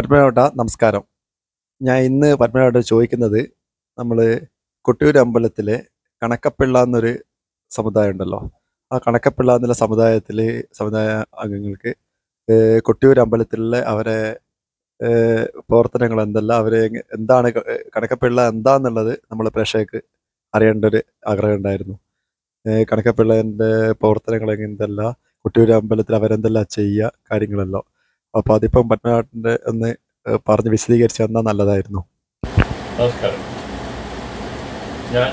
പത്മനാഭട്ട നമസ്കാരം. ഞാൻ ഇന്ന് പത്മനാഭട്ട ചോദിക്കുന്നത് നമ്മൾ കൊട്ടിയൂർ അമ്പലത്തിലെ കണക്കപ്പിള്ള എന്നൊരു സമുദായം ഉണ്ടല്ലോ. ആ കണക്കപ്പിള്ള എന്നുള്ള സമുദായത്തിൽ സമുദായ അംഗങ്ങൾക്ക് കൊട്ടിയൂർ അമ്പലത്തിലെ അവരെ പ്രവർത്തനങ്ങൾ എന്തല്ല അവരെ എന്താണ് കണക്കപ്പിള്ള എന്താന്നുള്ളത് നമ്മൾ പ്രേക്ഷകർക്ക് അറിയേണ്ട ഒരു ആഗ്രഹം ഉണ്ടായിരുന്നു. കണക്കപ്പിള്ളേന്റെ പ്രവർത്തനങ്ങൾ എന്തല്ല കൊട്ടിയൂർ അമ്പലത്തിൽ അവരെന്തെല്ലാം ചെയ്യുക കാര്യങ്ങളെല്ലാം. അപ്പോൾ അതിപ്പം പത്മനാഭന്റെ ഒന്ന് പറഞ്ഞ് വിശദീകരിച്ചു തന്നാൽ നല്ലതായിരുന്നു. നമസ്കാരം. ഞാൻ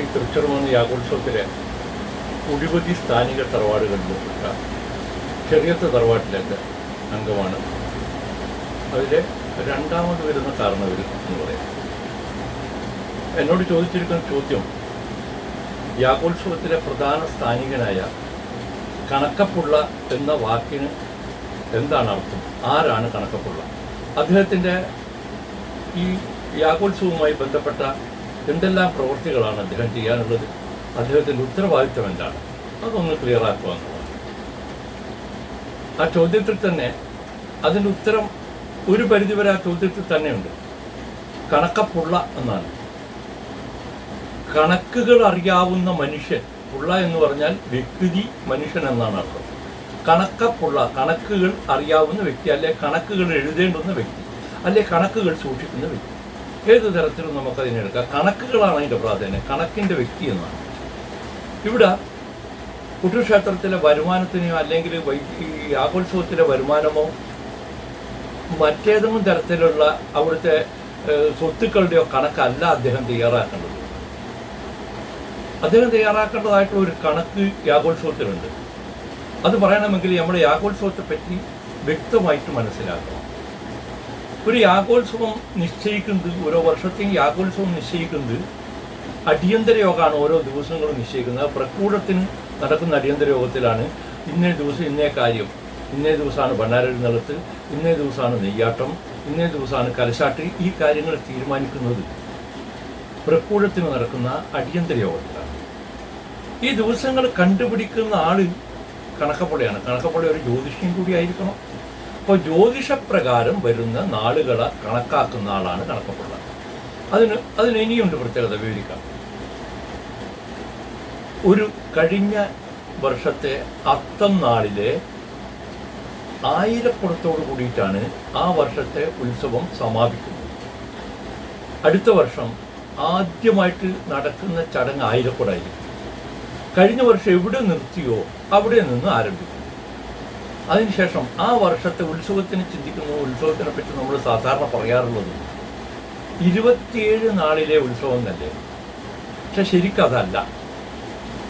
ഈ തൃച്ചൂർമൂന്ന് യാഗോത്സവത്തിലെ ഒഴിവധി സ്ഥാനിക തറവാടുകളിൽപ്പെട്ട ചെറിയത്തെ തറവാട്ടിലേക്ക് അംഗമാണ്. അതിലെ രണ്ടാമത് വരുന്ന കാരണവർ എന്ന് പറയാം. എന്നോട് ചോദിച്ചിരിക്കുന്ന ചോദ്യം യാഗോത്സവത്തിലെ പ്രധാന സ്ഥാനികനായ കണക്കപ്പുള്ള എന്ന വാക്കിന് എന്താണ് അർത്ഥം? ആരാണ് കണക്കപ്പുള്ള? അദ്ദേഹത്തിന്റെ ഈ യാഗോത്സവവുമായി ബന്ധപ്പെട്ട എന്തെല്ലാം പ്രവൃത്തികളാണ് അദ്ദേഹം ചെയ്യാനുള്ളത്? അദ്ദേഹത്തിന്റെ ഉത്തരവാദിത്വം എന്താണ്? അതൊന്ന് ക്ലിയർ ആക്കുക എന്നുള്ളതാണ് ആ ചോദ്യത്തിൽ തന്നെ അതിന്റെ ഉത്തരം ഒരു പരിധിവരെ ആ ചോദ്യത്തിൽ തന്നെയുണ്ട്. കണക്കപ്പുള്ള എന്നാണ്. കണക്കുകൾ അറിയാവുന്ന മനുഷ്യൻ പുള്ള എന്ന് പറഞ്ഞാൽ വ്യക്തി മനുഷ്യൻ എന്നാണ് അർത്ഥം. കണക്കപ്പുള്ള കണക്കുകൾ അറിയാവുന്ന വ്യക്തി അല്ലെ കണക്കുകൾ എഴുതേണ്ടുന്ന വ്യക്തി അല്ലെ കണക്കുകൾ സൂക്ഷിക്കുന്ന വ്യക്തി. ഏത് തരത്തിലും നമുക്കതിനെടുക്കാം കണക്കുകളാണ് അതിന്റെ പ്രാധാന്യം. കണക്കിന്റെ വ്യക്തി എന്നാണ്. ഇവിടെ കുട്ടുക്ഷേത്രത്തിലെ വരുമാനത്തിനെയോ അല്ലെങ്കിൽ ഈ ആഘോത്സവത്തിലെ വരുമാനമോ മറ്റേതെങ്കിലും തരത്തിലുള്ള അവിടുത്തെ സ്വത്തുക്കളുടെയോ കണക്കല്ല അദ്ദേഹം തയ്യാറാക്കേണ്ടത്. അദ്ദേഹം തയ്യാറാക്കേണ്ടതായിട്ടുള്ള ഒരു കണക്ക് യാഗോത്സവത്തിലുണ്ട്. അത് പറയണമെങ്കിൽ നമ്മുടെ യാഗോത്സവത്തെ പറ്റി വ്യക്തമായിട്ട് മനസ്സിലാക്കണം. ഒരു യാഗോത്സവം നിശ്ചയിക്കുന്നത് ഓരോ വർഷത്തെയും യാഗോത്സവം നിശ്ചയിക്കുന്നത് അടിയന്തര യോഗമാണ് ഓരോ ദിവസങ്ങളും നിശ്ചയിക്കുന്നത്. പ്രക്കൂടത്തിന് നടക്കുന്ന അടിയന്തര യോഗത്തിലാണ് ഇന്നേ ദിവസം ഇന്നേ കാര്യം. ഇന്നേ ദിവസമാണ് ഭണ്ണാരെഴുന്നള്ളത്ത് ഇന്നേ ദിവസമാണ് നെയ്യാട്ടം ഇന്നേ ദിവസമാണ് കലശാട്ട്. ഈ കാര്യങ്ങൾ തീരുമാനിക്കുന്നത് പ്രക്കൂടത്തിന് നടക്കുന്ന അടിയന്തര യോഗത്തിലാണ്. ഈ ദിവസങ്ങൾ കണ്ടുപിടിക്കുന്ന ആൾ കണക്കപ്പുഴയാണ് കണക്കപ്പുഴ ഒരു ജ്യോതിഷ്യം കൂടി ആയിരിക്കണം. അപ്പോൾ ജ്യോതിഷപ്രകാരം വരുന്ന നാളുകളെ കണക്കാക്കുന്ന ആളാണ് കണക്കപ്പുഴ അതിന് അതിന് ഇനിയുണ്ട് പ്രത്യേകത വിവരിക്കാം. ഒരു കഴിഞ്ഞ വർഷത്തെ അത്തം നാളിലെ ആയിരപ്പുറത്തോട് കൂടിയിട്ടാണ് ആ വർഷത്തെ ഉത്സവം സമാപിക്കുന്നത്. അടുത്ത വർഷം ആദ്യമായിട്ട് നടക്കുന്ന ചടങ്ങ് ആയിരക്കുടായിരിക്കും കഴിഞ്ഞ വർഷം എവിടെ നിർത്തിയോ അവിടെ നിന്ന് ആരംഭിക്കും. അതിനുശേഷം ആ വർഷത്തെ ഉത്സവത്തിന് ചിന്തിക്കുന്നു. ഉത്സവത്തിനെ പറ്റി നമ്മൾ സാധാരണ പറയാറുള്ളത് ഇരുപത്തിയേഴ് നാളിലെ ഉത്സവം തന്നെ. പക്ഷെ ശരിക്കതല്ല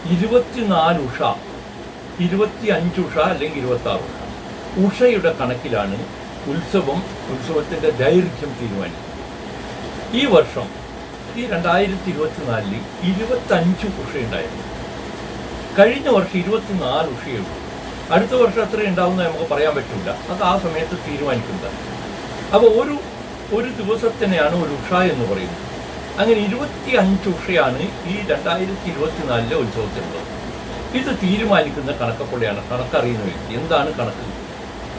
ഇരുപത്തിനാല് ഉഷ ഇരുപത്തി അഞ്ച് ഉഷ അല്ലെങ്കിൽ ഇരുപത്തി ആറ് ഉഷ. ഉഷയുടെ കണക്കിലാണ് ഉത്സവം ഉത്സവത്തിന്റെ ദൈർഘ്യം തീരുമാനിക്കുന്നത്. ഈ വർഷം ഈ രണ്ടായിരത്തി ഇരുപത്തിനാലിൽ ഇരുപത്തഞ്ച് ഉഷയുണ്ടായിരുന്നു. കഴിഞ്ഞ വർഷം ഇരുപത്തിനാല് ഉഷയുള്ളൂ. അടുത്ത വർഷം അത്ര ഉണ്ടാവുമെന്ന് നമുക്ക് പറയാൻ പറ്റില്ല. അത് ആ സമയത്ത് തീരുമാനിക്കുന്നത്. അപ്പോൾ ഒരു ഒരു ദിവസത്തിനെയാണ് ഒരു ഉഷ എന്ന് പറയുന്നത്. അങ്ങനെ ഇരുപത്തി അഞ്ച് ഉഷയാണ് ഈ രണ്ടായിരത്തി ഇരുപത്തിനാലിലെ ഉത്സവത്തിനുള്ളത്. ഇത് തീരുമാനിക്കുന്ന കണക്കപ്പുള്ളിയാണ് കണക്കറിയുന്ന വ്യക്തി. എന്താണ് കണക്ക്?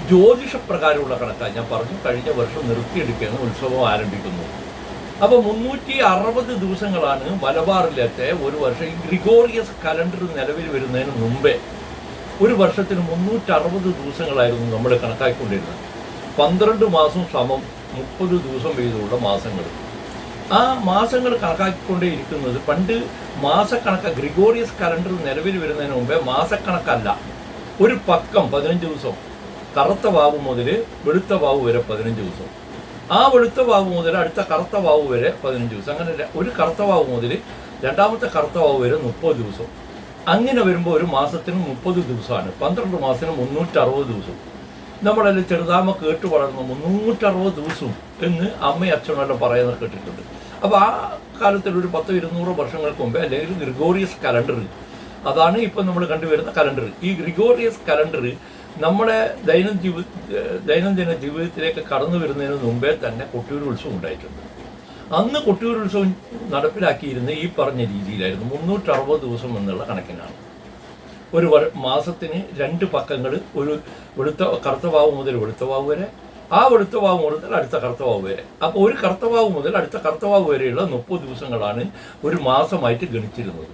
ജ്യോതിഷപ്രകാരമുള്ള കണക്കാണ് ഞാൻ പറഞ്ഞു കഴിഞ്ഞ വർഷം നിർത്തിയെടുക്കുന്ന ഉത്സവം ആരംഭിക്കുന്നു അപ്പോൾ മുന്നൂറ്റി അറുപത് ദിവസങ്ങളാണ് മലബാറിലത്തെ ഒരു വർഷം ഈ ഗ്രിഗോറിയസ് കലണ്ടർ നിലവിൽ വരുന്നതിന് മുമ്പേ ഒരു വർഷത്തിന് മുന്നൂറ്ററുപത് ദിവസങ്ങളായിരുന്നു നമ്മൾ കണക്കാക്കിക്കൊണ്ടിരുന്നത്. പന്ത്രണ്ട് മാസം സമം മുപ്പത് ദിവസം വീതമുള്ള മാസങ്ങൾ. ആ മാസങ്ങൾ കണക്കാക്കിക്കൊണ്ടേ ഇരിക്കുന്നത് പണ്ട് മാസക്കണക്ക് ഗ്രിഗോറിയസ് കലണ്ടർ നിലവിൽ വരുന്നതിന് മുമ്പേ മാസക്കണക്കല്ല. ഒരു പക്കം പതിനഞ്ച് ദിവസം. കറുത്ത വാവ് മുതൽ വെളുത്ത വാവ് വരെ പതിനഞ്ച് ദിവസം. ആ വെളുത്ത വാവ് മുതൽ അടുത്ത കറുത്ത വാവ് വരെ പതിനഞ്ച് ദിവസം. അങ്ങനെ ഒരു കറുത്ത വാവ് മുതൽ രണ്ടാമത്തെ കറുത്ത വാവ് വരെ മുപ്പത് ദിവസം. അങ്ങനെ വരുമ്പോൾ ഒരു മാസത്തിന് മുപ്പത് ദിവസമാണ്. പന്ത്രണ്ട് മാസത്തിന് മുന്നൂറ്ററുപത് ദിവസം. നമ്മളെല്ലാം ചെറുതാമ കേട്ട് വളർന്ന മുന്നൂറ്ററുപത് ദിവസം എന്ന് അമ്മയും അച്ഛനെല്ലാം പറയുന്നത് കേട്ടിട്ടുണ്ട്. അപ്പോൾ ആ കാലത്തിൽ ഒരു പത്തോ ഇരുന്നൂറോ വർഷങ്ങൾക്ക് മുമ്പേ അല്ലെങ്കിൽ ഗ്രിഗോറിയസ് കലണ്ടർ അതാണ് ഇപ്പം നമ്മൾ കണ്ടുവരുന്ന കലണ്ടർ. ഈ ഗ്രിഗോറിയസ് കലണ്ടർ നമ്മുടെ ദൈനം ജീവി ദൈനംദിന ജീവിതത്തിലേക്ക് കടന്നു വരുന്നതിന് മുമ്പേ തന്നെ കൊട്ടിയൂർ ഉത്സവം ഉണ്ടായിട്ടുണ്ട്. അന്ന് കൊട്ടിയൂർ ഉത്സവം നടപ്പിലാക്കിയിരുന്ന ഈ പറഞ്ഞ രീതിയിലായിരുന്നു. മുന്നൂറ്ററുപത് ദിവസം എന്നുള്ള കണക്കിനാണ്. ഒരു മാസത്തിന് രണ്ട് പക്കങ്ങൾ ഒരു വെളുത്ത കറുത്ത വാവ് മുതൽ വെളുത്ത വാവ് വരെ ആ വെളുത്ത വാവ് മുതൽ അടുത്ത കറുത്ത വാവ് വരെ. അപ്പോൾ ഒരു കറുത്ത വാവ് മുതൽ അടുത്ത കറുത്ത വാവ് വരെയുള്ള മുപ്പത് ദിവസങ്ങളാണ് ഒരു മാസമായിട്ട് ഗണിച്ചിരുന്നത്.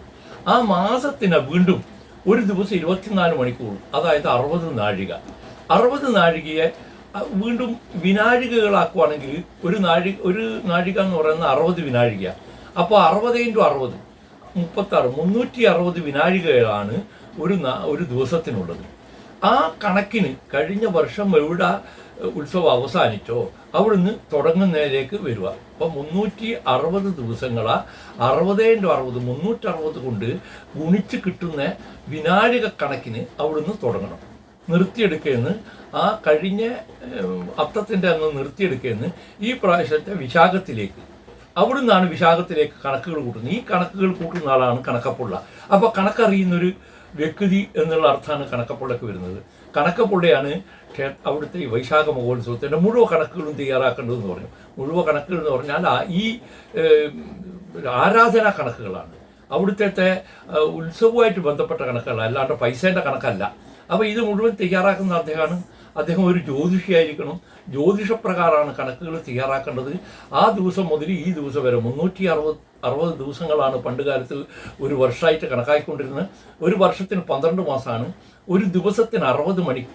ആ മാസത്തിന് വീണ്ടും ഒരു ദിവസം ഇരുപത്തിനാല് മണിക്കൂർ അതായത് അറുപത് നാഴിക. അറുപത് നാഴികയെ വീണ്ടും വിനാഴികകളാക്കുവാണെങ്കിൽ ഒരു നാഴിക ഒരു നാഴിക എന്ന് പറയുന്നത് അറുപത് വിനാഴിക അപ്പോൾ അറുപത് ഇന്റു അറുപത് മുപ്പത്താറ് മുന്നൂറ്റി അറുപത് വിനാഴികകളാണ് ഒരു ഒരു ദിവസത്തിനുള്ളത്. ആ കണക്കിന് കഴിഞ്ഞ വർഷം എവിടെ ഉത്സവം അവസാനിച്ചോ? അവിടുന്ന് തുടങ്ങുന്നതിലേക്ക് വരിക. അപ്പോൾ മുന്നൂറ്റി അറുപത് ദിവസങ്ങളാ അറുപത് അറുപത് മുന്നൂറ്ററുപത് കൊണ്ട് ഗുണിച്ച് കിട്ടുന്ന വിനാഴിക കണക്കിന് അവിടുന്ന് തുടങ്ങണം. നിർത്തിയെടുക്കുകയെന്ന് ആ കഴിഞ്ഞ അത്തത്തിന്റെ അന്ന് നിർത്തിയെടുക്കുകയെന്ന് ഈ പ്രാവശ്യത്തെ വിശാഖത്തിലേക്ക്. അവിടുന്നാണ് വിശാഖത്തിലേക്ക് കണക്കുകൾ കൂട്ടുന്നത്. ഈ കണക്കുകൾ കൂട്ടുന്ന ആളാണ് കണക്കപ്പുള്ള. അപ്പോൾ കണക്കറിയുന്നൊരു വ്യക്തി എന്നുള്ള അർത്ഥമാണ് കണക്കപ്പുള്ളക്ക് വരുന്നത്. കണക്കപ്പുള്ളയാണ് അവിടുത്തെ ഈ വൈശാഖ മഹോത്സവത്തിന്റെ മുഴുവൻ കണക്കുകളും തയ്യാറാക്കേണ്ടതെന്ന് പറഞ്ഞു. മുഴുവൻ കണക്കുകൾ എന്ന് പറഞ്ഞാൽ ഈ ആരാധനാ കണക്കുകളാണ്. അവിടുത്തെ ഉത്സവമായിട്ട് ബന്ധപ്പെട്ട കണക്കുകൾ അല്ലാണ്ട് പൈസേന്റെ കണക്കല്ല. അപ്പോൾ ഇത് മുഴുവൻ തയ്യാറാക്കുന്ന അദ്ദേഹമാണ് അദ്ദേഹം ഒരു ജ്യോതിഷിയായിരിക്കണം. ജ്യോതിഷപ്രകാരമാണ് കണക്കുകൾ തയ്യാറാക്കേണ്ടത്. ആ ദിവസം മുതൽ ഈ ദിവസം വരെ മുന്നൂറ്റി അറുപത് അറുപത് ദിവസങ്ങളാണ് പണ്ട് കാലത്ത് ഒരു വർഷമായിട്ട് കണക്കാക്കിക്കൊണ്ടിരുന്നത് ഒരു വർഷത്തിന് പന്ത്രണ്ട് മാസമാണ്. ഒരു ദിവസത്തിന് അറുപത് മണി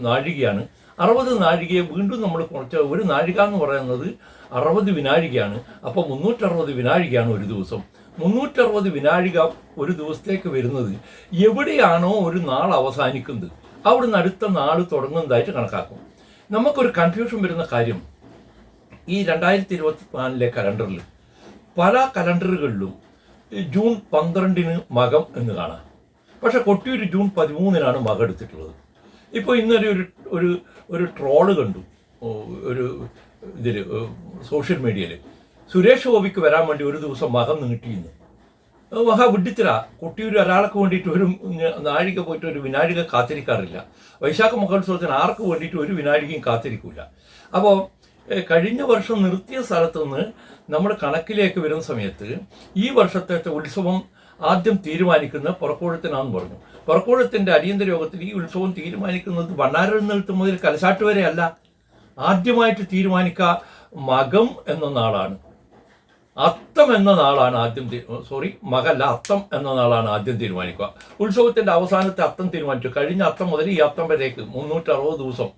നാഴികയാണ്. അറുപത് നാഴികയെ വീണ്ടും നമ്മൾ കുറച്ച് ഒരു നാഴിക എന്ന് പറയുന്നത് അറുപത് വിനാഴികയാണ്. അപ്പോൾ മുന്നൂറ്ററുപത് വിനാഴികയാണ് ഒരു ദിവസം. മുന്നൂറ്ററുപത് വിനാഴിക ഒരു ദിവസത്തേക്ക് വരുന്നത് എവിടെയാണോ ഒരു നാൾ അവസാനിക്കുന്നത്. അവിടുന്ന് അടുത്ത നാൾ തുടങ്ങുന്നതായിട്ട് കണക്കാക്കും. നമുക്കൊരു കൺഫ്യൂഷൻ വരുന്ന കാര്യം ഈ രണ്ടായിരത്തി ഇരുപത്തി നാലിലെ കലണ്ടറിൽ പല കലണ്ടറുകളിലും ജൂൺ പന്ത്രണ്ടിന് മകം എന്ന് കാണാം. പക്ഷെ കൊട്ടിയൂർ ജൂൺ പതിമൂന്നിനാണ് മകം എടുത്തിട്ടുള്ളത്. ഇപ്പോൾ ഇന്നലെ ഒരു ഒരു ഒരു ട്രോൾ കണ്ടു. ഒരു ഇതിൽ സോഷ്യൽ മീഡിയയിൽ സുരേഷ് ഗോപിക്ക് വരാൻ വേണ്ടി ഒരു ദിവസം മകം നീട്ടിയിരുന്നു. മഹാ വിഡിത്തിര കൊട്ടിയൂർ ഒരാൾക്ക് വേണ്ടിയിട്ട് ഒരു നാഴിക പോയിട്ട് ഒരു വിനാഴിക കാത്തിരിക്കാറില്ല. വൈശാഖ മഹോത്സവത്തിന് ആർക്ക് വേണ്ടിയിട്ട് ഒരു വിനാഴികയും കാത്തിരിക്കില്ല അപ്പോൾ കഴിഞ്ഞ വർഷം നിർത്തിയ സ്ഥലത്തുനിന്ന് നമ്മുടെ കണക്കിലേക്ക് വരുന്ന സമയത്ത് ഈ വർഷത്തെ ഉത്സവം ആദ്യം തീരുമാനിക്കുന്ന പുറക്കോഴത്തിനാന്ന് പറഞ്ഞു. പുറക്കോഴത്തിന്റെ അടിയന്തര യോഗത്തിൽ ഈ ഉത്സവം തീരുമാനിക്കുന്നത് ഭണ്ണാരെഴുന്നേൽത്ത് മുതൽ കലശാട്ട് വരെ അല്ല. ആദ്യമായിട്ട് തീരുമാനിക്കുക മകം എന്ന നാളാണ്. അത്തം എന്ന നാളാണ് ആദ്യം സോറി മകല്ല അത്തം എന്ന നാളാണ് ആദ്യം തീരുമാനിക്കുക. ഉത്സവത്തിന്റെ അവസാനത്തെ അത്തം തീരുമാനിച്ചു. കഴിഞ്ഞ അത്തം മുതൽ ഈ അത്തം വരേക്ക് മുന്നൂറ്ററുപത് ദിവസം.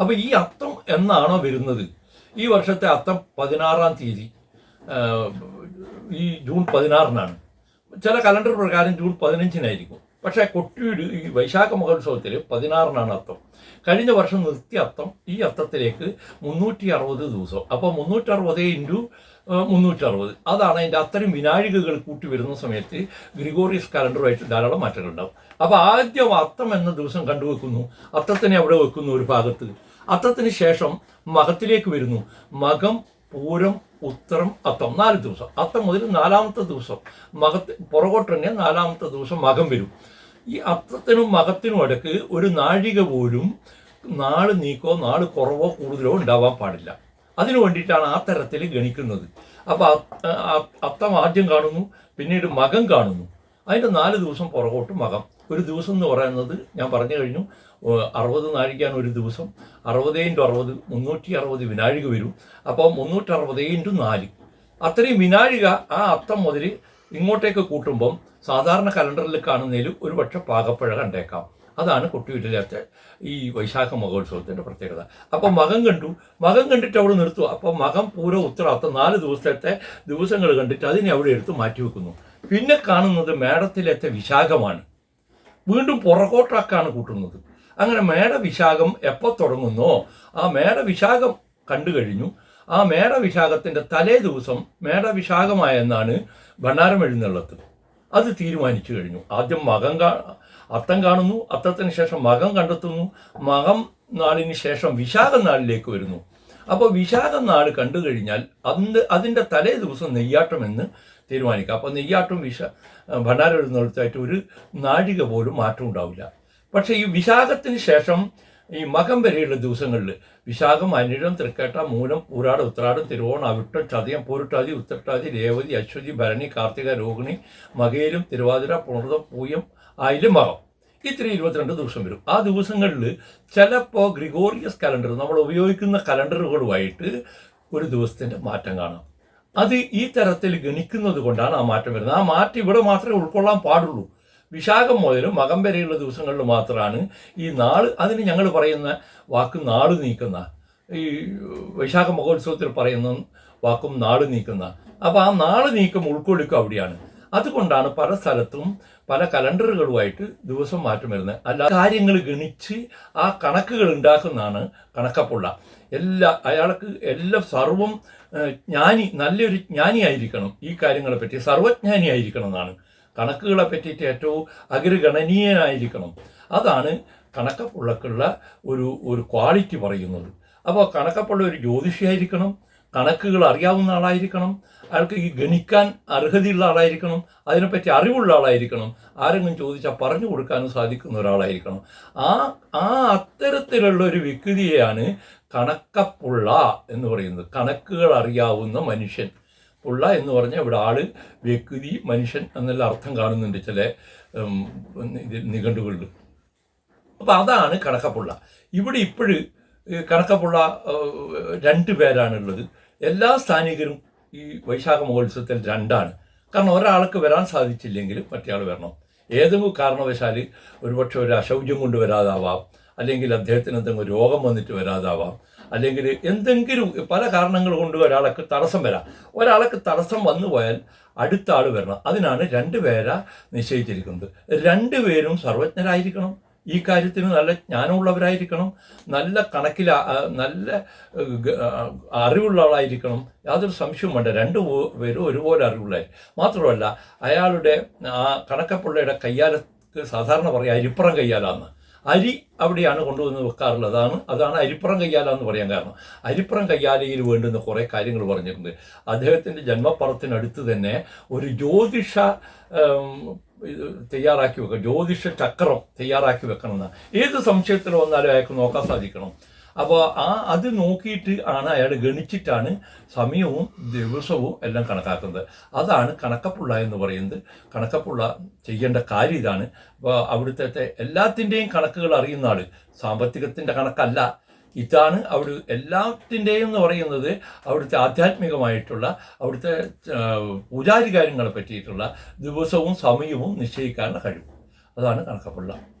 അപ്പോൾ ഈ അത്തം എന്നാണോ വരുന്നത്? ഈ വർഷത്തെ അത്തം പതിനാറാം തീയതി ഈ ജൂൺ പതിനാറിനാണ്. ചില കലണ്ടർ പ്രകാരം ജൂൺ പതിനഞ്ചിനായിരിക്കും. പക്ഷേ കൊട്ടിയൂർ ഈ വൈശാഖ മഹോത്സവത്തിൽ പതിനാറിനാണ് അത്തം. കഴിഞ്ഞ വർഷം നിർത്തിയ അത്തം ഈ അത്തത്തിലേക്ക് മുന്നൂറ്റി അറുപത് ദിവസം. അപ്പോൾ മുന്നൂറ്ററുപത് ഇന്റു മുന്നൂറ്ററുപത്. അതാണ് അതിന്റെ അത്തരം വിനാഴികകൾ കൂട്ടി വരുന്ന സമയത്ത് ഗ്രിഗോറിയസ് കലണ്ടറുമായിട്ട് ധാരാളം മാറ്റങ്ങളുണ്ടാവും അപ്പോൾ ആദ്യം അത്തം എന്ന ദിവസം കണ്ടുവെക്കുന്നു അത്തത്തിനെ അവിടെ വെക്കുന്നു ഒരു ഭാഗത്ത്. അത്തത്തിന് ശേഷം മകത്തിലേക്ക് വരുന്നു. മകം പൂരം ഉത്തരം അത്തം. നാല് ദിവസം. അത്തം മുതൽ നാലാമത്തെ ദിവസം മകത്ത് പുറകോട്ട് തന്നെ നാലാമത്തെ ദിവസം മകം വരും. ഈ അത്തത്തിനും മകത്തിനും ഇടയ്ക്ക് ഒരു നാഴിക പോലും നാൾ നീക്കോ നാൾ കുറവോ കൂടുതലോ ഉണ്ടാവാൻ പാടില്ല. അതിനു വേണ്ടിയിട്ടാണ് ആ തരത്തിൽ ഗണിക്കുന്നത്. അപ്പോൾ അത്തം ആദ്യം കാണുന്നു പിന്നീട് മകം കാണുന്നു. അതിന്റെ നാല് ദിവസം പുറകോട്ട് മകം. ഒരു ദിവസം എന്ന് പറയുന്നത് ഞാൻ പറഞ്ഞു കഴിഞ്ഞു അറുപത് നാഴികയാണ് ഒരു ദിവസം അറുപത് ഇന്റു അറുപത് മുന്നൂറ്റി അറുപത് വിനാഴിക വരും. അപ്പോൾ മുന്നൂറ്ററുപത് ഇന്റു നാല്. അത്രയും വിനാഴിക ആ അത്തം മുതൽ ഇങ്ങോട്ടേക്ക് കൂട്ടുമ്പം സാധാരണ കലണ്ടറിൽ കാണുന്നതിൽ ഒരു പക്ഷെ പാകപ്പഴ കണ്ടേക്കാം. അതാണ് കൊട്ടിയൂരിലത്തെ ഈ വൈശാഖ മഹോത്സവത്തിന്റെ പ്രത്യേകത. അപ്പോൾ മകം കണ്ടു. മകം കണ്ടിട്ട് അവിടെ നിർത്തു അപ്പോൾ മകം പൂര ഉത്തരാത്ത നാല് ദിവസത്തെ ദിവസങ്ങൾ കണ്ടിട്ട് അതിനെ അവിടെ എടുത്ത് മാറ്റി വെക്കുന്നു. പിന്നെ കാണുന്നത് മേടത്തിലത്തെ വിശാഖമാണ്. വീണ്ടും പുറകോട്ടാക്കാണ് കൂട്ടുന്നത്. അങ്ങനെ മേടവിശാഖം എപ്പോൾ തുടങ്ങുന്നോ? ആ മേടവിശാഖം കണ്ടു കഴിഞ്ഞു. ആ മേടവിശാഖത്തിന്റെ തലേ ദിവസം മേടവിശാഖമായെന്നാണ് ഭണ്ഡാരം എഴുന്നള്ളത്ത്. അത് തീരുമാനിച്ചു കഴിഞ്ഞു. ആദ്യം മകം അത്തം കാണുന്നു. അത്തത്തിന് ശേഷം മകം കണ്ടെത്തുന്നു. മകം നാളിന് ശേഷം വിശാഖ നാളിലേക്ക് വരുന്നു. അപ്പോൾ വിശാഖ നാൾ കണ്ടു കഴിഞ്ഞാൽ അതിന്റെ അതിന്റെ തലേ ദിവസം നെയ്യാട്ടം എന്ന് തീരുമാനിക്കാം. അപ്പോൾ നെയ്യാട്ടം വിശ ഭണ്ഡാരം ഒരു നാഴിക പോലും മാറ്റം ഉണ്ടാവില്ല. പക്ഷേ ഈ വിശാഖത്തിന് ശേഷം ഈ മകം വരെയുള്ള ദിവസങ്ങളിൽ വിശാഖം അനിഴം തൃക്കേട്ട മൂലം പൂരാട് ഉത്രാടം തിരുവോണം അവിട്ടം ചതയം പൂരുട്ടാതി ഉത്രട്ടാതി രേവതി അശ്വതി ഭരണി കാർത്തിക രോഹിണി മകയിലും തിരുവാതിര പുണർതം പൂയം ആയിലും മകം. ഇത്ര ഇരുപത്തിരണ്ട് ദിവസം വരും. ആ ദിവസങ്ങളിൽ ചിലപ്പോൾ ഗ്രിഗോറിയസ് കലണ്ടർ നമ്മൾ ഉപയോഗിക്കുന്ന കലണ്ടറുകളുമായിട്ട് ഒരു ദിവസത്തിന്റെ മാറ്റം കാണാം. അത് ഈ തരത്തിൽ ഗണിക്കുന്നത് കൊണ്ടാണ് ആ മാറ്റം വരുന്നത്. ആ മാറ്റം ഇവിടെ മാത്രമേ ഉൾക്കൊള്ളാൻ പാടുള്ളൂ. വിശാഖം മുതലും മകം വരെയുള്ള ദിവസങ്ങളിൽ മാത്രമാണ് ഈ നാൾ അതിന് ഞങ്ങൾ പറയുന്ന വാക്കും നാൾ നീക്കുന്ന ഈ വൈശാഖ മഹോത്സവത്തിൽ പറയുന്ന വാക്കും നാൾ നീക്കുന്ന. അപ്പോൾ ആ നാൾ നീക്കം ഉൾക്കൊള്ളിക്കുക അവിടെയാണ്. അതുകൊണ്ടാണ് പല സ്ഥലത്തും പല കലണ്ടറുകളുമായിട്ട് ദിവസം മാറ്റം വരുന്നത്. അല്ല കാര്യങ്ങൾ ഗണിച്ച് ആ കണക്കുകൾ ഉണ്ടാക്കുന്നതാണ് കണക്കപ്പുള്ള. എല്ലാ അയാൾക്ക് എല്ലാ സർവം ജ്ഞാനി നല്ലൊരു ജ്ഞാനിയായിരിക്കണം ഈ കാര്യങ്ങളെപ്പറ്റി സർവജ്ഞാനിയായിരിക്കണം എന്നാണ്. കണക്കുകളെ പറ്റിയിട്ട് ഏറ്റവും അഗ്രഗണനീയനായിരിക്കണം. അതാണ് കണക്കപ്പുള്ളക്കുള്ള ഒരു ഒരു ക്വാളിറ്റി പറയുന്നത്. അപ്പോൾ കണക്കപ്പുള്ള ഒരു ജ്യോതിഷിയായിരിക്കണം കണക്കുകൾ അറിയാവുന്ന ആളായിരിക്കണം അയാൾക്ക് ഈ ഗണിക്കാൻ അർഹതയുള്ള ആളായിരിക്കണം അതിനെപ്പറ്റി അറിവുള്ള ആളായിരിക്കണം ആരെങ്കിലും ചോദിച്ചാൽ പറഞ്ഞു കൊടുക്കാനും സാധിക്കുന്ന ഒരാളായിരിക്കണം. ആ ആ അത്തരത്തിലുള്ള ഒരു വ്യക്തിയെയാണ് കണക്കപ്പുള്ള എന്ന് പറയുന്നത്. കണക്കുകൾ അറിയാവുന്ന മനുഷ്യൻ. പുള്ള എന്ന് പറഞ്ഞാൽ ഇവിടെ ആൾ വ്യക്തി മനുഷ്യൻ എന്നുള്ള അർത്ഥം കാണുന്നുണ്ട് ചില നിഘണ്ടുകളിൽ. അപ്പം അതാണ് കണക്കപ്പുള്ള ഇവിടെ ഇപ്പോഴും കണക്കപ്പുള്ള രണ്ട് പേരാണുള്ളത്. എല്ലാ സ്ഥാനികരും ഈ വൈശാഖ മഹോത്സവത്തിൽ രണ്ടാണ്. കാരണം ഒരാൾക്ക് വരാൻ സാധിച്ചില്ലെങ്കിൽ മറ്റേയാൾ വരണം. ഏതെങ്കിലും കാരണവശാൽ ഒരുപക്ഷെ ഒരു അശൗചം കൊണ്ട് വരാതാവാം. അല്ലെങ്കിൽ അദ്ദേഹത്തിന് എന്തെങ്കിലും രോഗം വന്നിട്ട് വരാതാവാം. അല്ലെങ്കിൽ എന്തെങ്കിലും പല കാരണങ്ങൾ കൊണ്ട് ഒരാൾക്ക് തടസ്സം വരാം. ഒരാൾക്ക് തടസ്സം വന്നു പോയാൽ അടുത്ത ആൾ വരണം. അതിനാണ് രണ്ട് പേര നിശ്ചയിച്ചിരിക്കുന്നത്. രണ്ടുപേരും സർവജ്ഞരായിരിക്കണം. ഈ കാര്യത്തിന് നല്ല ജ്ഞാനമുള്ളവരായിരിക്കണം. നല്ല കണക്കിൽ നല്ല അറിവുള്ള ആളായിരിക്കണം. യാതൊരു സംശയവും വേണ്ട. രണ്ടു പേരും ഒരുപോലെ അറിവുള്ളായി മാത്രമല്ല അയാളുടെ ആ കണക്കപ്പുള്ളയുടെ കയ്യാലത്ത് സാധാരണ പറയാം അരിപ്പുറം കയ്യാലാന്ന്. അരി അവിടെയാണ് കൊണ്ടുവന്ന് വെക്കാറുള്ളത്. അതാണ് അതാണ് അരിപ്പുറം കയ്യാല എന്ന് പറയാൻ കാരണം. അരിപ്പുറം കയ്യാലയിൽ വേണ്ടുന്ന കുറേ കാര്യങ്ങൾ പറഞ്ഞിട്ടുണ്ട്. അദ്ദേഹത്തിന്റെ ജന്മപ്പറത്തിനടുത്ത് തന്നെ ഒരു ജ്യോതിഷ തയ്യാറാക്കി വെക്കണം ജ്യോതിഷ ചക്രം തയ്യാറാക്കി വെക്കണം എന്ന് ഏത് സംശയത്തിൽ വന്നാലും അയാൾക്ക് നോക്കാൻ സാധിക്കണം. അപ്പോൾ ആ അത് നോക്കിയിട്ട് ആണ് അയാൾ ഗണിച്ചിട്ടാണ് സമയവും ദിവസവും എല്ലാം കണക്കാക്കുന്നത്. അതാണ് കണക്കപ്പുള്ള എന്ന് പറയുന്നത്. കണക്കപ്പുള്ള ചെയ്യേണ്ട കാര്യം ഇതാണ്. അപ്പോൾ അവിടുത്തെ എല്ലാത്തിന്റെയും കണക്കുകൾ അറിയുന്ന ആൾ സാമ്പത്തികത്തിന്റെ കണക്കല്ല. ഇതാണ് അവിടെ എല്ലാത്തിന്റെയും എന്ന് പറയുന്നത് അവിടുത്തെ ആധ്യാത്മികമായിട്ടുള്ള അവിടുത്തെ പൂജാരി കാര്യങ്ങളെ പറ്റിയിട്ടുള്ള ദിവസവും സമയവും നിശ്ചയിക്കാനുള്ള കഴിവ്. അതാണ് കണക്കപ്പുള്ള.